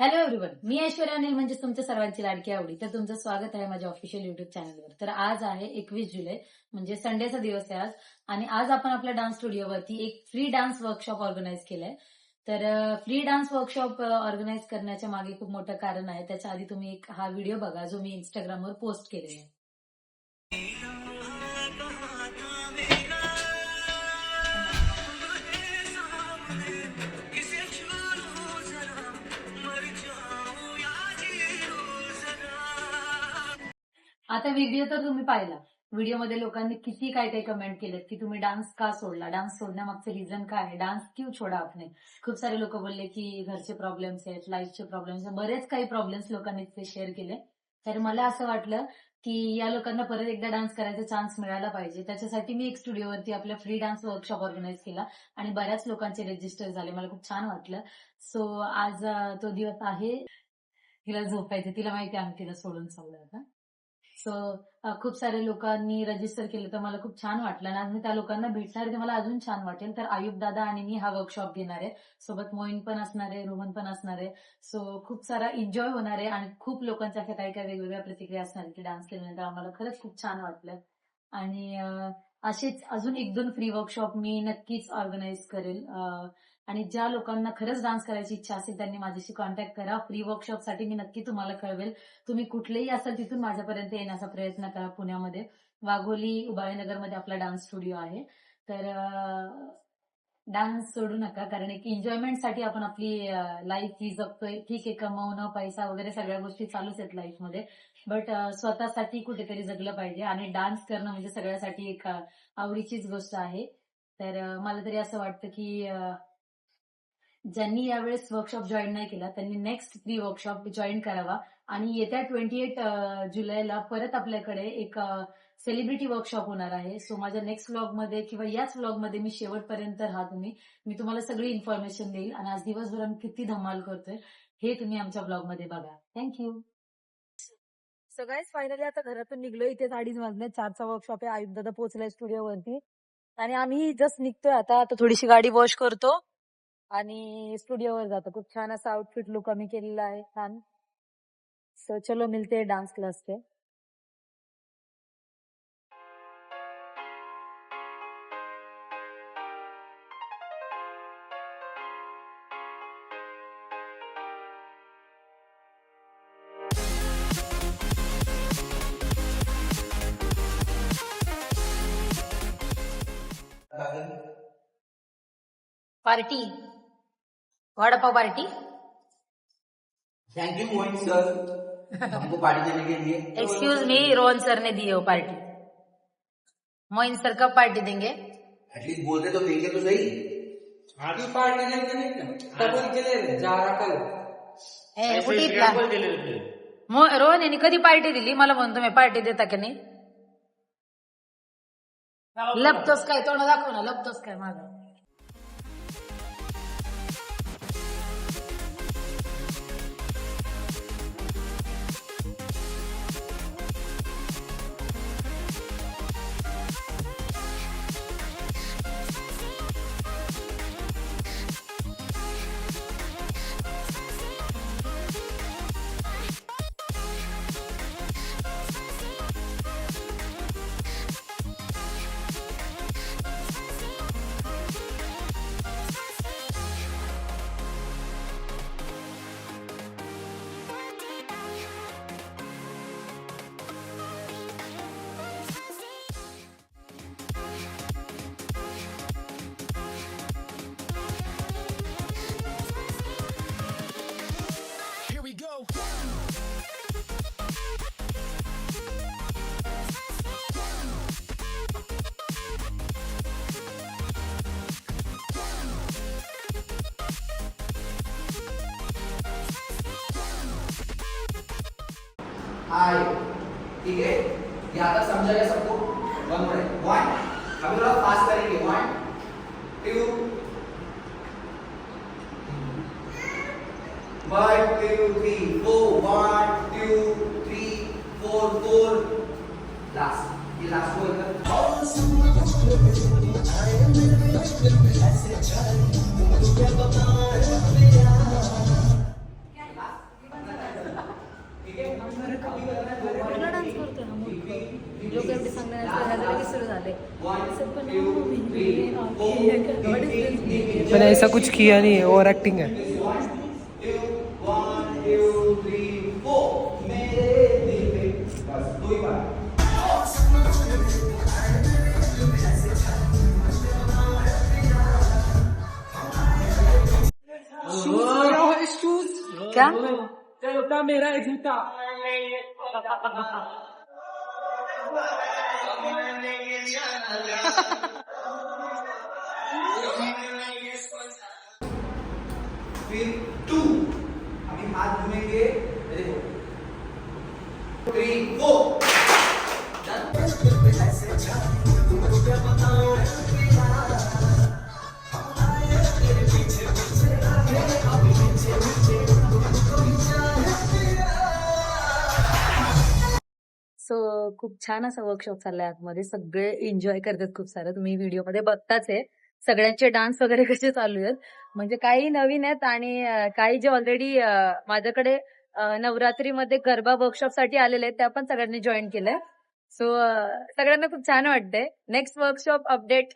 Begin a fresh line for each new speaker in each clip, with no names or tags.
Hello everyone मी ऐश्वर्या अनिल म्हणजे तुमच्या सर्वांची लाडकी आवडी. तर तुमचं स्वागत आहे माझ्या ऑफिशियल युट्यूब चॅनलवर तर आज आहे एकवीस जुलै म्हणजे संडेचा दिवस आहे आज. आणि आज आपण आपल्या डान्स स्टुडिओवरती एक फ्री डान्स वर्कशॉप ऑर्गनाईज केलंय. तर फ्री डान्स वर्कशॉप ऑर्गनाईज करण्याच्या मागे खूप मोठं कारण आहे. त्याच्या आधी तुम्ही एक हा व्हिडिओ बघा जो मी इंस्टाग्रामवर पोस्ट केलेला आहे. आता व्हिडिओ तर तुम्ही पाहिला. व्हिडिओमध्ये लोकांनी किती काय काय कमेंट केलेत की तुम्ही डान्स का सोडला? डान्स सोडण्यामागचं रिझन काय आहे? डान्स क्यू छोडा आपने? खूप सारे लोक बोलले की घरचे प्रॉब्लेम्स आहेत लाईफचे प्रॉब्लेम्स आहेत. बरेच काही प्रॉब्लेम्स लोकांनी ते शेअर केले. तर मला असं वाटलं की या लोकांना परत एकदा डान्स करायचा चान्स मिळाला पाहिजे. त्याच्यासाठी मी एक स्टुडिओवरती आपला फ्री डान्स वर्कशॉप ऑर्गनाईज केला आणि बऱ्याच लोकांचे रजिस्टर झाले. मला खूप छान वाटलं. सो आज तो दिवस आहे. तिला झोपायचं तिला माहिती आम्ही तिला सोडून चाललं आता. सो खूप सारे लोकांनी रजिस्टर केलं तर मला खूप छान वाटलं. आणि आज मी त्या लोकांना भेटणार ते मला अजून छान वाटेल. तर आयुब दादा आणि मी हा वर्कशॉप घेणार आहे. सोबत मोईन पण असणार आहे रोहन पण असणार आहे. सो खूप सारा एन्जॉय होणार आहे आणि खूप लोकांच्या काही काही वेगवेगळ्या प्रतिक्रिया असणार की डान्स केल्यानंतर आम्हाला खरंच खूप छान वाटलं. आणि असेच अजून एक दोन फ्री वर्कशॉप मी नक्कीच ऑर्गनाईज करेल. आणि ज्या लोकांना खरंच डान्स करायची इच्छा असेल त्यांनी माझ्याशी कॉन्टॅक्ट करा. फ्री वर्कशॉपसाठी मी नक्की तुम्हाला कळवेल. तुम्ही कुठलेही असाल तिथून माझ्यापर्यंत येण्याचा प्रयत्न करा पुण्यामध्ये. वाघोली उबाळीनगरमध्ये आपला डान्स स्टुडिओ आहे. तर डान्स सोडू नका. कारण एक एन्जॉयमेंटसाठी आपण आपली लाईफ ही जगतोय. ठीक आहे कमवणं पैसा वगैरे सगळ्या गोष्टी चालूच आहेत लाईफमध्ये बट स्वतःसाठी कुठेतरी जगलं पाहिजे. आणि डान्स करणं म्हणजे सगळ्यासाठी एक आवडीचीच गोष्ट आहे. तर मला तरी असं वाटतं की ज्यांनी यावेळेस वर्कशॉप जॉईन नाही केला त्यांनी नेक्स्ट थ्री वर्कशॉप जॉईन करावा. आणि येत्या ट्वेंटी एट जुलैला परत आपल्याकडे एक सेलिब्रिटी वर्कशॉप होणार आहे. सो माझ्या नेक्स्ट व्लॉगमध्ये किंवा याच व्लॉगमध्ये मी शेवटपर्यंत राहा तुम्ही. मी तुम्हाला सगळी इन्फॉर्मेशन देईल. आणि आज दिवसभर आम्ही किती धमाल करतोय हे तुम्ही आमच्या ब्लॉगमध्ये बघा. थँक्यू सगळ्याच फायनली आता घरातून निघलो इथे अडीच वाजले. चारचा वर्कशॉप आहे. आयुध दादा पोहोचलाय स्टुडिओवरती आणि आम्ही जस्ट निघतोय आता. आता थोडीशी गाडी वॉश करतो. आणि स्टुडिओवर जातो. खूप छान असा आउटफिट लुक आम्ही केलेला आहे. छान. सो चलो मिलते dance class pay party vada pav party
thank you Mohit sir हमको पार्टी देने के लिए।
एक्सक्यूज मी रोहन सर ने दी हो पार्टी मोइन सर कब पार्टी देंगे?
एटलीस्ट बोलते तो देंगे तो सही।
आधी पार्टी द्यायची नाही का आपण केले जा कल।
ए, कुठे इथला? मो- रोहन यांनी कधी पार्टी दिली? मला म्हणतो मी पार्टी देता की नाही? लपतोस काय? तोंड दाखव ना लपतोस काय माझं?
हाय। ठीक है? ये आता समझा गया सबको? वन मोर वन अभी थोड़ा फास्ट करेंगे. One two one two three four one two three four four last ये लास्ट फोर
कुठला डान्स करतोय हा मूर्ख लोक एवढे सांगण्यात ह्याला लगेच सुरू झाले सपना में आके What is this?
मैंने ऐसा कुछ किया नहीं है ओवर एक्टिंग है
One, two, three, four. मेरे दिल पे बस दो ही बार
क्या
जूता मेरा जूता।
फिर टू। अभी हाथ घूमेंगे देखो। थ्री फोर
खूप छान असा वर्कशॉप चाललाय आतमध्ये. सगळे एन्जॉय करतात खूप सारं. तुम्ही व्हिडिओमध्ये बघताच आहे. सगळ्यांचे डान्स वगैरे कसे चालू आहेत? म्हणजे काही नवीन आहेत आणि काही जे ऑलरेडी माझ्याकडे नवरात्रीमध्ये गरबा वर्कशॉपसाठी आलेले आहेत त्या पण सगळ्यांनी जॉईन केलंय. सो सगळ्यांना खूप छान वाटतंय. नेक्स्ट वर्कशॉप अपडेट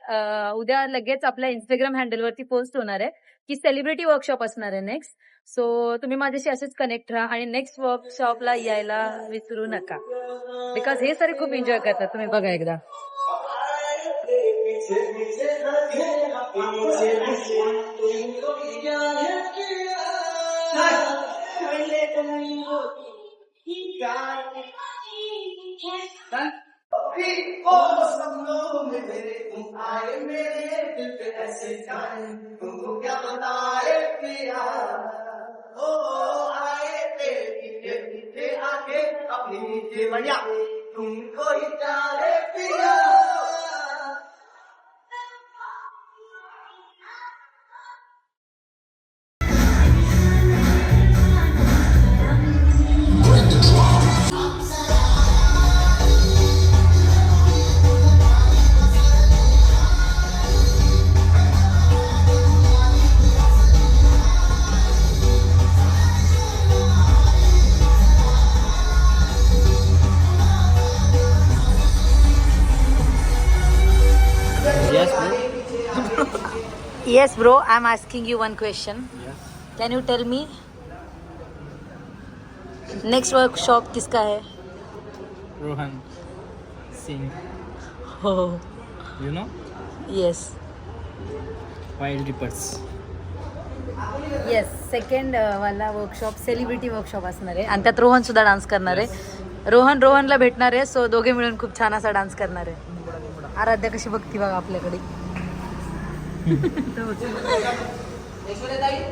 उद्या लगेच आपल्या इंस्टाग्राम हँडलवरती पोस्ट होणार आहे की सेलिब्रिटी वर्कशॉप असणार आहे नेक्स्ट सो तुम्ही माझ्याशी असेच कनेक्ट राहा आणि नेक्स्ट वर्कशॉपला यायला विसरू नका. बिकॉज हे सारे खूप एन्जॉय करतात तुम्ही बघा एकदा.
Three, four, सपनों വഴി തുങ്കോയിട്ടാൽ
yes bro I am asking you one question can you tell me next workshop किसका है?
रोहन सिंह
हो.
You know
yes
wild rippers
yes second वाला वर्कशॉप सेलिब्रिटी वर्कशॉप असणार आहे. आणि त्यात रोहन सुद्धा डान्स करणार आहे. रोहन रोहनला भेटणार आहे सो दोघे मिळून खूप छान असा डान्स करणार आहे. आराध्या कशी बघती बघा आपल्याकडे.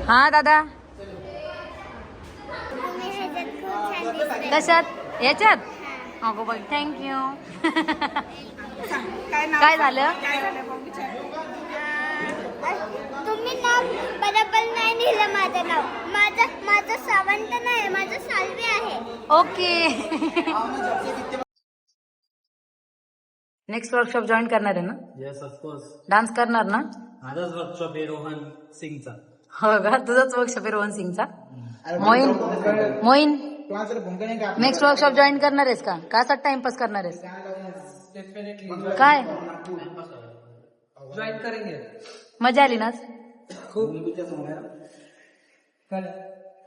हा दादा. कशात? याच्यात? अगो बघ थँक्यू काय झालं?
तुम्ही नाव बरोबर नाही लिहिलं माझं नाव. माझं माझं सावंत नाही माझं साल्वे आहे.
ओके. नेक्स्ट वर्कशॉप जॉईन करणार आहे ना?
येस ऑफकोर्स
डान्स करणार ना?
माझाच वर्कशॉप आहे रोहन सिंगचा.
हो का? तुझाच वर्कशॉप आहे Rohan सिंगचा? Moin? Moin? Next workshop join करणार आहेस का? का असा टाइमपास करणार आहेस? काय
जॉईन करेंगे.
मजा आली ना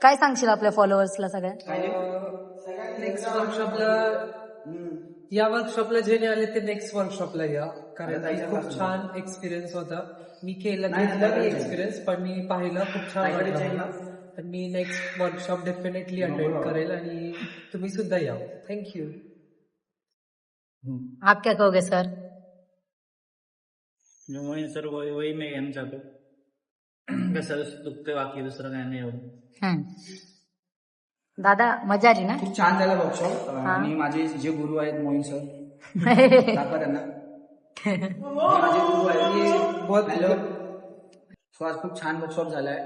काय? सांगशील आपल्या फॉलोअर्सला सगळ्या?
नेक्स्ट वर्कशॉपला या वर्कशॉपला जे नाही आले ते नेक्स्ट वर्कशॉपला या. कारण की खूप छान एक्सपिरियन्स होता. मी केलं घेतलं नाही एक्सपिरियन्स पण मी पाहिलं खूप छान वाटलं. तर मी नेक्स्ट वर्कशॉप डेफिनेटली अटेंड करेल आणि तुम्ही सुद्धा या. थँक्यू
आप क्या कहोगे सर?
जो वही सर वही वही मैं कहना चाहता हूँ। कसं दुखते बाकी दुसरं काय नाही एवढं
हम्म. दादा मजा आली ना?
खूप छान झालं वर्कशॉप. आणि माझे जे गुरु आहेत मोहीन सर. दाखवा त्यांना. माझे गुरु आहेत. बहुत हॅलो सो आज खूप छान वर्कशॉप झालाय.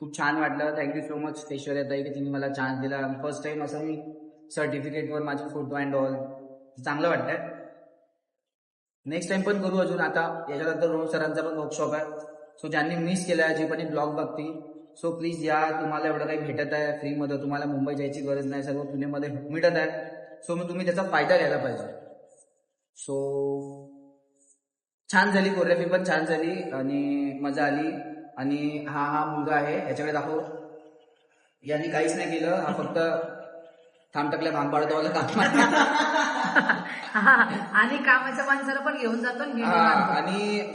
खूप छान वाटलं. थँक्यू सो मच ऐश्वर्या ताई की तिने मला चान्स दिला. फर्स्ट टाइम असं मी सर्टिफिकेटवर माझे फोटो अँड ऑल चांगलं वाटतंय. नेक्स्ट टाइम पण करू अजून. आता याच्यानंतर रोहन सरांचा पण वर्कशॉप आहे. सो ज्यांनी मिस केलाय जे पण ब्लॉग बघतील सो प्लीज या तुम्हाला एवढं काही भेटत आहे. फ्रीमध्ये तुम्हाला मुंबई जायची गरज नाही. सर्व पुण्यामध्ये मिळत आहे. सो मग तुम्ही त्याचा फायदा घ्यायला पाहिजे. सो छान झाली कोरिओग्राफी पण छान झाली आणि मजा आली. आणि हा हा मुलगा आहे. याच्याकडे दाखव. यांनी काहीच नाही केलं. हा फक्त थांब टाकल्या भांग पाडतो काम
आणि कामाच्या माणसाला पण घेऊन जातो आणि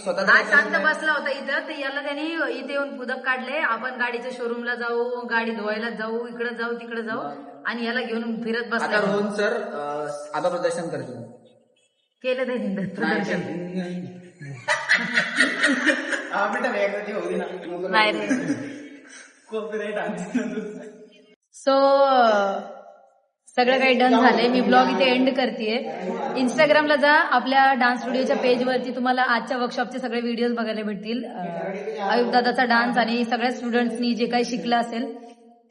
स्वतः
आज शांत बसला होता इथं तर याला त्यांनी इथे येऊन पुदक काढले. आपण गाडीच्या शोरूमला जाऊ गाडी धुवायला जाऊ इकडे जाऊ तिकडे जाऊ आणि याला घेऊन फिरत
आता
बसला
रोहन सर आता प्रदर्शन करतो
केलं त्यांनी प्रदर्शन. नाही. रे. सो सगळं काही डन झालंय. मी ब्लॉग इथे एंड करतेय. इंस्टाग्रामला जा आपल्या डान्स स्टुडिओच्या पेजवरती तुम्हाला आजच्या वर्कशॉपचे सगळे व्हिडिओज बघायला भेटतील. अयुब दादाचा डान्स आणि सगळ्या स्टुडंट्सनी जे काही शिकलं असेल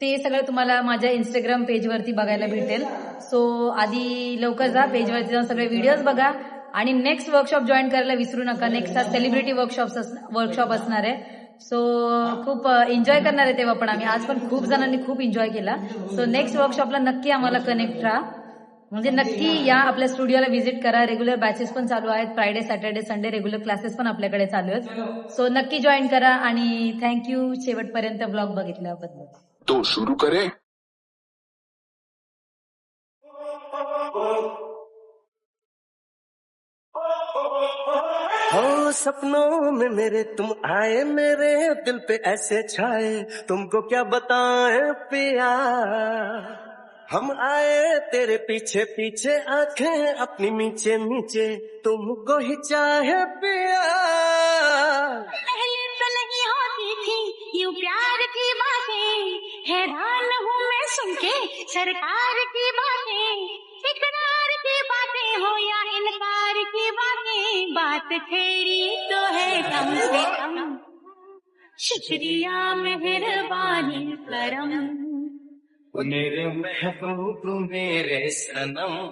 ते सगळं तुम्हाला माझ्या इंस्टाग्राम पेजवरती बघायला भेटेल. सो आधी लवकर जा पेजवरती जाऊन सगळे व्हिडिओज बघा. आणि नेक्स्ट वर्कशॉप जॉईन करायला विसरू नका. नेक्स्ट हा सेलिब्रिटी वर्कशॉप वर्कशॉप असणार आहे. सो खूप uh, एन्जॉय करणार आहे तेव्हा पण आम्ही. आज पण खूप जणांनी खूप एन्जॉय केला. सो नेक्स्ट वर्कशॉपला नक्की आम्हाला कनेक्ट राहा. म्हणजे नक्की या आपल्या स्टुडिओला व्हिजिट करा. रेग्युलर बॅचेस पण चालू आहेत. Friday Saturday Sunday regular classes पण आपल्याकडे चालू आहेत. सो नक्की जॉईन करा आणि थँक्यू शेवटपर्यंत ब्लॉग बघितल्याबद्दल.
तो सुरू करे.
हो सपनों में मेरे, तुम आए मेरे दिल पे ऐसे छाए, तुमको क्या बताएँ पिया? हम आए तेरे पीछे पीछे, आँखें अपनी मीचे मीचे तुमको ही चाहे पिया।
पहले तो नहीं होती थी यूँ प्यार की बातें, हैरान हूँ मैं सुन के, सरकार की बातें। बातें बात तेरी तो है कम से कम। शुक्रिया मेहरबानी करम।
मेरे महबूब मेरे सनम।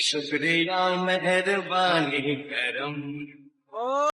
शुक्रिया मेहरबानी करम।